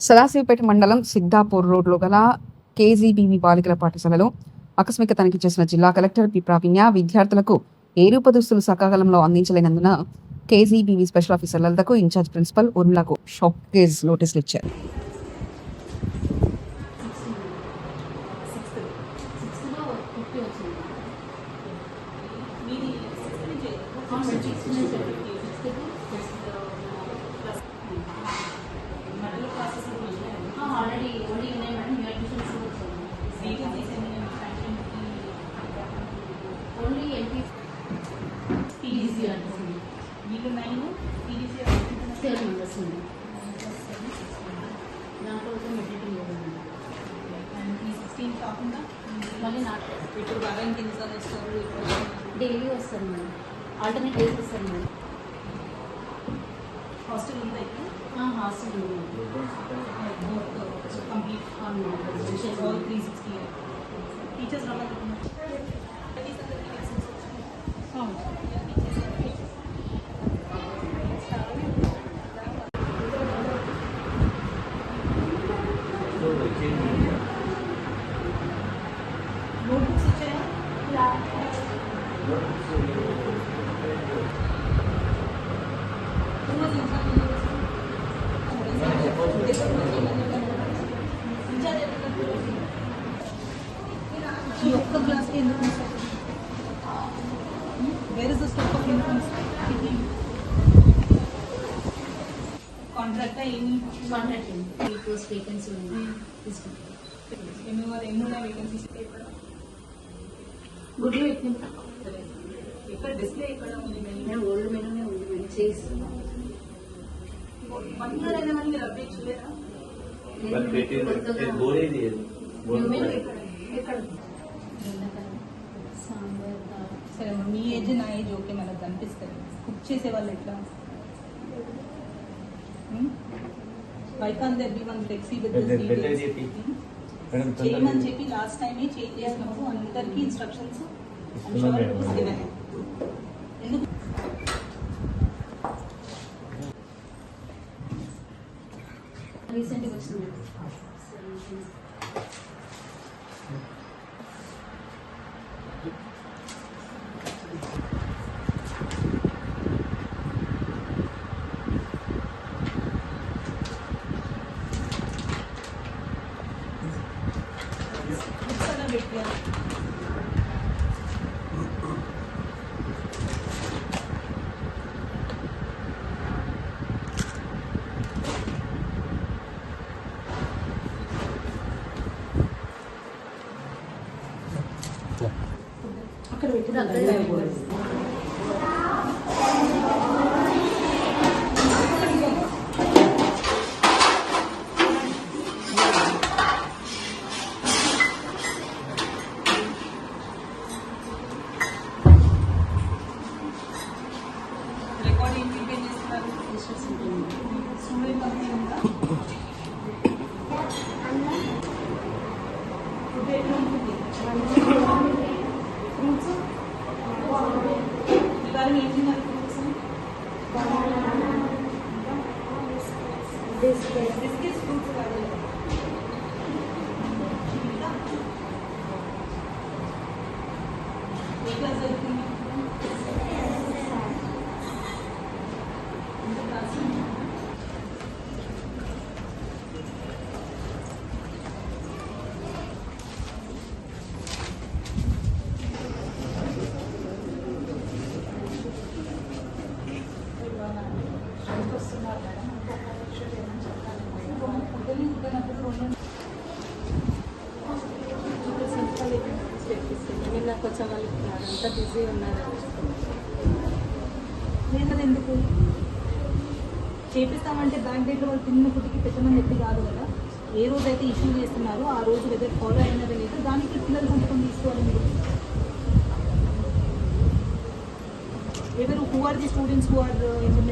సదాశివపేట మండలం సిద్ధాపూర్ రోడ్లో గల కేజీబీవి బాలికల పాఠశాలలో ఆకస్మిక తనిఖీ చేసిన జిల్లా కలెక్టర్ పి ప్రావీణ్య విద్యార్థులకు ఏ రూపదుస్తులు సకాలంలో అందించలేనందున కేజీబీవి స్పెషల్ ఆఫీసర్ లలితకు ఇన్ఛార్జ్ ప్రిన్సిపల్ ఉర్మిలకు షాక్ కేజ్ నోటీసులు ఇచ్చారు ఆల్రెడీ పీజీ అంటుంది వీళ్ళు నైన్ పీడీసీ సెవెన్ మెంబర్స్ ఉంది దాంట్లో మెటీరియల్ సిక్స్టీన్ కాకుండా మళ్ళీ నాట్ ఇప్పుడు వారానికి ఎన్నిసార్లు వస్తారు డైలీ వస్తారు మేడం. ఆల్టర్నేట్ డేస్ వస్తారు మేడం. హాస్టల్ ఉందా ఇక్కడ? హాస్టల్ ఉంది. కంప్లీట్ త్రీ సిక్స్టీ టీచర్స్ రమ్మని ఈ ఒక్క క్లాస్కి ఎందుకు where is the step of income contract ఏమి? కాంట్రాక్ట్ ఈ పోస్ట్ వేకెన్సీ ఉంది. తీసుకుంటాం. ఎన్ని వాళ్ళు ఎన్ని ఉన్నాయి వేకెన్సీస్ గుడ్లు పెట్టినాం. ఇక్కడ డిస్ప్లే ఇక్కడ ఉంది? ఓల్డ్ మెనూనే ఉంది మేడం చేయిస్తున్నాం. బోరేది ఏది? Bore menu bore. ఎక్కడ ఎక్కడ బెండకాయ సాంబార్ దాల్. సరే మరి మీ ఏజ్ నా ఏజ్ ఓకే మనకు కనిపిస్తుంది కుక్ చేసే వాళ్ళు ఎట్లా why can't there be one flexi with పెద్ద- పెద్దది చెప్పి. మేడం తొందరగా చేయమని చెప్పి లాస్ట్ టైం చేంజ్ చేసినప్పుడు అందరికీ ఇన్స్ట్రక్షన్స్ ఇస్తున్నాం మేడం. ఎందుకు రీసెంట్గా వచ్చింది బుక్స్ అలా పెట్టారు అక్కడ పెట్టిన రికార్డ్ ఏం ప్రిపేర్ Biscuits. Biscuits, fruits, నిన్న కొంచెం వాళ్ళు అంతా బిజీ ఉన్నారు లేదని ఎందుకు చేపిస్తామంటే బ్యాంక్ దగ్గర వాళ్ళు తిన్న ఫుడ్కి పెట్టమని చెప్పి కాదు కదా. ఏ రోజు అయితే ఇష్యూ చేస్తున్నారో ఆ రోజు వెదర్ ఫాలో అయినది లేదు. దానికి పిల్లలు సంతకం తీసుకోవాలి మీరు. ఎవరు who are the students who are in the